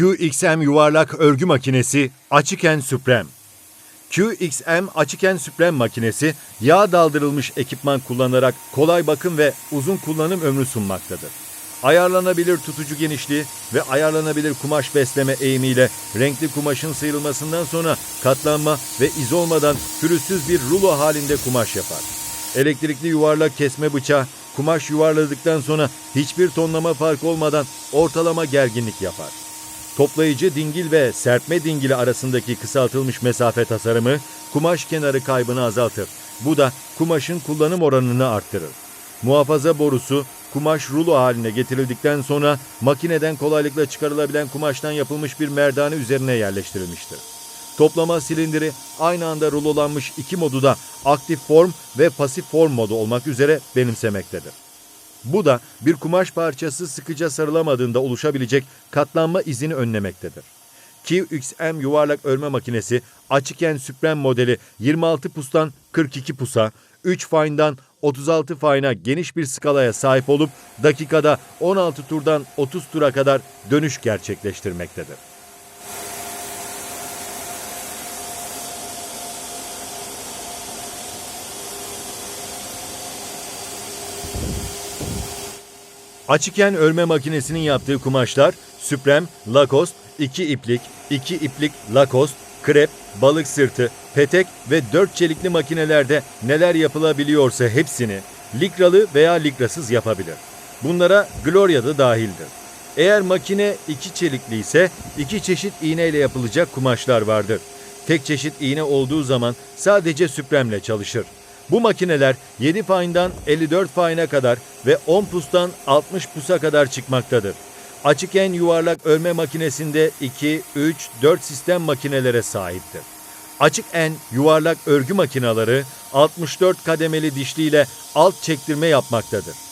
QXM yuvarlak örgü makinesi Açıken Supreme. QXM Açıken Supreme makinesi yağ daldırılmış ekipman kullanarak kolay bakım ve uzun kullanım ömrü sunmaktadır. Ayarlanabilir tutucu genişliği ve ayarlanabilir kumaş besleme eğimiyle renkli kumaşın sıyrılmasından sonra katlanma ve iz olmadan pürüzsüz bir rulo halinde kumaş yapar. Elektrikli yuvarlak kesme bıçağı kumaş yuvarladıktan sonra hiçbir tonlama farkı olmadan ortalama gerginlik yapar. Toplayıcı dingil ve serpme dingili arasındaki kısaltılmış mesafe tasarımı kumaş kenarı kaybını azaltır. Bu da kumaşın kullanım oranını arttırır. Muhafaza borusu kumaş rulo haline getirildikten sonra makineden kolaylıkla çıkarılabilen kumaştan yapılmış bir merdane üzerine yerleştirilmiştir. Toplama silindiri aynı anda rulolanmış iki modu da aktif form ve pasif form modu olmak üzere benimsemektedir. Bu da bir kumaş parçası sıkıca sarılamadığında oluşabilecek katlanma izini önlemektedir. QXM yuvarlak örme makinesi açıken Supreme modeli 26 pustan 42 pusa, 3 fine'dan 36 fine'a geniş bir skalaya sahip olup dakikada 16 turdan 30 tura kadar dönüş gerçekleştirmektedir. Açıken örme makinesinin yaptığı kumaşlar Supreme, Lacoste, 2 iplik, 2 iplik Lacoste, krep, balık sırtı, petek ve 4 çelikli makinelerde neler yapılabiliyorsa hepsini likralı veya likrasız yapabilir. Bunlara Gloria da dahildir. Eğer makine iki çelikli ise iki çeşit iğne ile yapılacak kumaşlar vardır. Tek çeşit iğne olduğu zaman sadece Supreme'le çalışır. Bu makineler 7 fine'dan 54 fine'a kadar ve 10 pustan 60 pusa kadar çıkmaktadır. Açık en yuvarlak örme makinesinde 2, 3, 4 sistem makinelere sahiptir. Açık en yuvarlak örgü makineleri 64 kademeli dişliyle alt çektirme yapmaktadır.